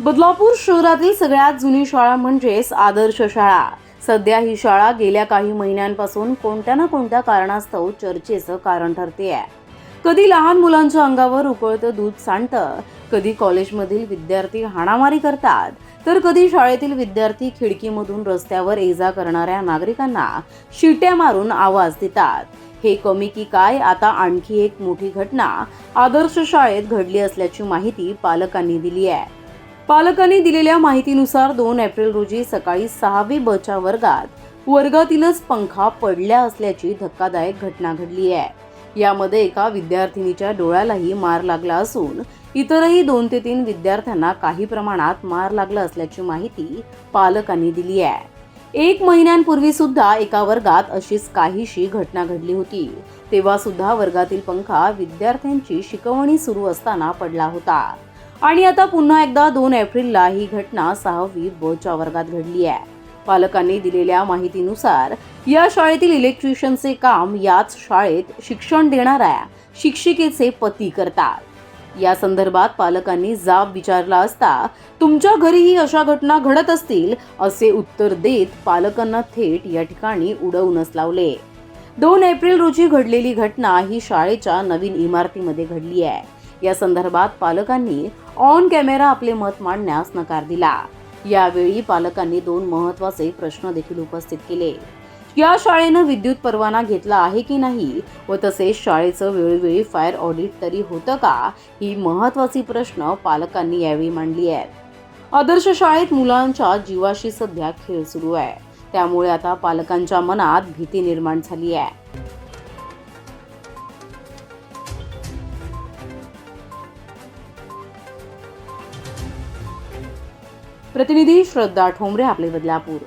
बदलापूर शहरातील सगळ्यात जुनी शाळा म्हणजेच आदर्श शाळा. सध्या ही शाळा गेल्या काही महिन्यांपासून कोणत्या ना कोणत्या कारणास्तव चर्चेचं कारण ठरते आहे कधी लहान मुलांच्या अंगावर उकळतं दूध सांडतं कधी कॉलेजमधील विद्यार्थी हाणामारी करतात तर कधी शाळेतील विद्यार्थी खिडकीमधून रस्त्यावर ये जा करणाऱ्या नागरिकांना शिट्या मारून आवाज देतात. हे कमी की काय आता आणखी एक मोठी घटना आदर्श शाळेत घडली असल्याची माहिती पालकांनी दिली आहे पालकांनी दिलेल्या माहितीनुसार दोन एप्रिल रोजी सकाळी सहावी बच्या वर्गात वर्गातीलच पंखा पडल्या असल्याची धक्कादायक घटना घडली आहे. यामध्ये एका विद्यार्थिनीच्या डोळ्यालाही मार लागला असून इतरही दोन ते तीन विद्यार्थ्यांना काही प्रमाणात मार लागला असल्याची माहिती पालकांनी दिली आहे. एक महिन्यांपूर्वी सुद्धा एका वर्गात अशीच काहीशी घटना घडली होती. तेव्हा सुद्धा वर्गातील पंखा विद्यार्थ्यांची शिकवणी सुरू असताना पडला होता. आणि आता पुन्हा एकदा दोन एप्रिलला ही घटना सहावी बच्या वर्गात घडली आहे. पालकांनी दिलेल्या माहितीनुसार या शाळेतील इलेक्ट्रिशियनचे काम याच शाळेत शिक्षण देणाऱ्या शिक्षिकेचे पती करतात. या संदर्भात पालकांनी जाब विचारला असता तुमच्या घरीही अशा घटना घडत असतील? असे उत्तर देत पालकांना थेट या ठिकाणी उडवूनच लावले. दोन एप्रिल रोजी घडलेली घटना ही शाळेच्या नवीन इमारतीमध्ये घडली आहे. या संदर्भात पालकांनी ऑन कॅमेरा आपले मत मांडण्यास नकार दिला. यावेळी पालकांनी दोन महत्त्वाचे प्रश्न देखील उपस्थित केले. या शाळेनं विद्युत परवाना घेतला आहे की नाही व तसेच शाळेचं वेळोवेळी फायर ऑडिट तरी होतं का ही महत्वाची प्रश्न पालकांनी यावेळी मांडली आहेत. आदर्श शाळेत मुलांच्या जीवाशी सध्या खेळ सुरू आहे. त्यामुळे आता पालकांच्या मनात भीती निर्माण झाली आहे. प्रतिनिधी श्रद्धा ठोंबरे आपले बदलापूर.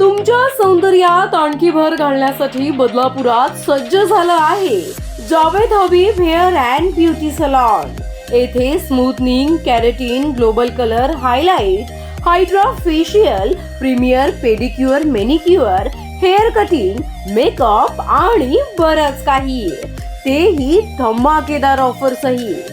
तुमच्या सौंदर्यात आणखी भर घालण्यासाठी बदलापुरात सज्ज झालं आहे Javed Habib hair and beauty salon. येथे smoothening keratin global colour highlight hydra facial premier pedicure manicure hair cutting makeup आणि बरंच काही. तेही धमाकेदार ऑफर सहित